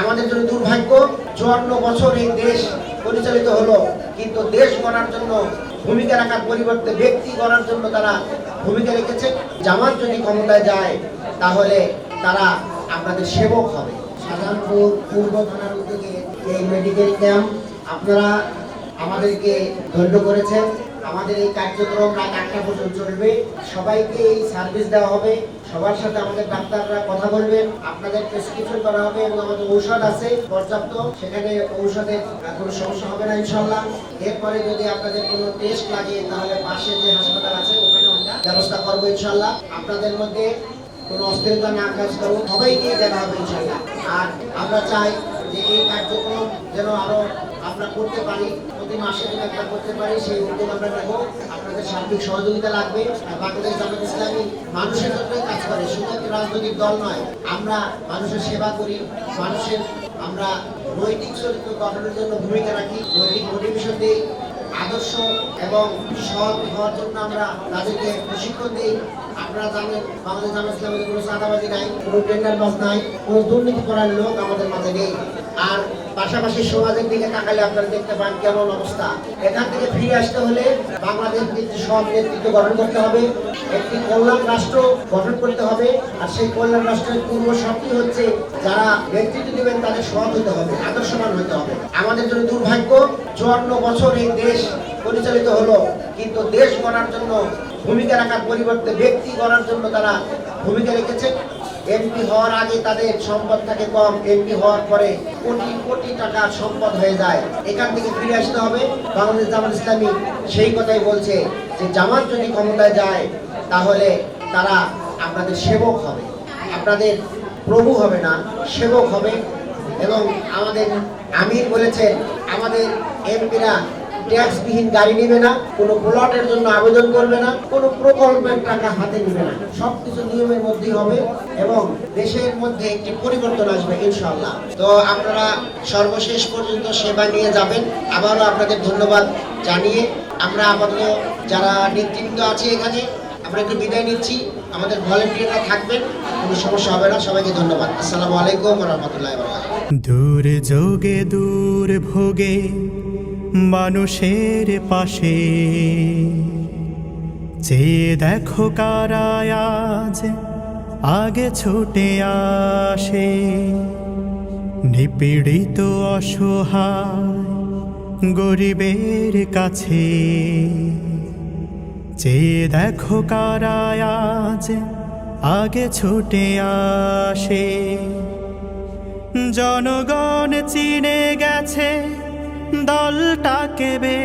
আমাদের জন্য দুর্ভাগ্য, চুয়ান্ন বছর এই দেশ পরিচালিত হলো, কিন্তু দেশ গড়ার জন্য, ভূমিকা রাখার পরিবর্তে ব্যক্তি গড়ার জন্য তারা ভূমিকা রেখেছে। জামাত যদি ক্ষমতায় যায়, তাহলে তারা আপনাদের সেবক হবে। শাহজাহানপুর পূর্ব থানার উদ্যোগে এই মেডিকেল ক্যাম্প আপনারা আমাদেরকে ধন্য করেছেন। আমাদের এই কার্যক্রম রাত আটটা পর্যন্ত চলবে। সবাইকে এই সার্ভিস দেওয়া হবে। সবার সাথে আমাদের ডাক্তাররা কথা বলবেন। আপনাদের প্রেসক্রিপশন করা হবে এবং আমাদের ঔষধ আছে, পর্যাপ্ত। সেখানে ঔষধের কোনো সমস্যা হবে না ইনশাল্লাহ এরপরে যদি আপনাদের কোনো টেস্ট লাগে, তাহলে পাশে যে হাসপাতাল আছে ওখানে আমরা ব্যবস্থা করব ইনশাল্লাহ আপনাদের মধ্যে কোনো অস্থিরতা না কাজ করুন সবাইকে দেখা হবে ইনশাল্লাহ আর আমরা চাই যে এই কার্যক্রম যেন আরও আমরা করতে পারি, প্রতি মাসে যেন একটা করতে পারি, সেই উদ্যোগ আমরা নেব। আপনাদের সার্বিক সহযোগিতা লাগবে। আর বাংলাদেশ জামাত ইসলামী মানুষের জন্যই কাজ করে, শুধু রাজনৈতিক দল নয়। আমরা মানুষের সেবা করি, মানুষের আমরা নৈতিক চরিত্র গঠনের জন্য ভূমিকা রাখি, নৈতিক মোটিভেশন দিই, আদর্শ এবং সৎ হওয়ার জন্য আমরা তাদেরকে প্রশিক্ষণ দিই। আপনারা জানেন, বাংলাদেশ জামাত ইসলামের কোনো চাঁদাবাজি নাই, কোনো টেন্ডার বাস নাই, কোনো দুর্নীতি করার লোক আমাদের মাঝে নেই। আর পাশাপাশি সমাজের দিকে তাকালে আপনারা দেখতে পান কেমন অবস্থা। এখান থেকে ফিরে আসতে হলে বাংলাদেশ একটি সৎ নেতৃত্ব গঠন করতে হবে, একটি কল্যাণ রাষ্ট্র গঠন করতে হবে, আর সেই কল্যাণ রাষ্ট্রের পূর্ব শর্তই হচ্ছে যারা নেতৃত্ব দেবেন তাদের সৎ হতে হবে, আদর্শবান হতে হবে। আমাদের জন্য দুর্ভাগ্য, চুয়ান্ন বছর এই দেশ পরিচালিত হলো, কিন্তু দেশ গড়ার জন্য ভূমিকা রাখার পরিবর্তে ব্যক্তি গড়ার জন্য তারা ভূমিকা রেখেছে। এমপি হওয়ার আগে তাদের সম্পদ থাকে কম। এমপি হওয়ার পরে কোটি কোটি টাকার সম্পদ হয়ে যায়। এখান থেকে ফিরে আসতে হবে। বাংলাদেশ জামাত ইসলামী সেই কথাই বলছে যে, জামাত যদি ক্ষমতায় যায়, তাহলে তারা আপনাদের সেবক হবে। আপনাদের প্রভু হবে না, সেবক হবে। এবং আমাদের আমির বলেছেন, আমাদের এমপিরা ট্যাক্সবিহীন গাড়ি নেবে না, কোনো প্লটের জন্য আবেদন করবে না, কোনো প্রকল্পের টাকা হাতে নেবে না। সবকিছু নিয়মের মধ্যেই হবে এবং দেশের মধ্যে একটি পরিবর্তন আসবে ইনশাল্লাহ তো আপনারা সর্বশেষ পর্যন্ত সেবা নিয়ে যাবেন। আবারও আপনাদের ধন্যবাদ জানিয়ে আমরা আপাতত যারা নেতৃত্ব আছে এখানে, আমরা একটু বিদায় নিচ্ছি। আমাদের ভলেন্টিয়াররা থাকবেন, কোনো সমস্যা হবে না। সবাইকে ধন্যবাদ। আসসালামু আলাইকুম রহমতুল্লাহ দূর যোগে, দূর ভোগে মানুষের পাশে। যে দেখো কারায় আজ আগে ছুটে আসে, নিপীড়িত অসহায় গরিবের কাছে। যে দেখো কারায় আজ আগে ছুটে আসে, জনগণ চিনে গেছে দলটাকে বে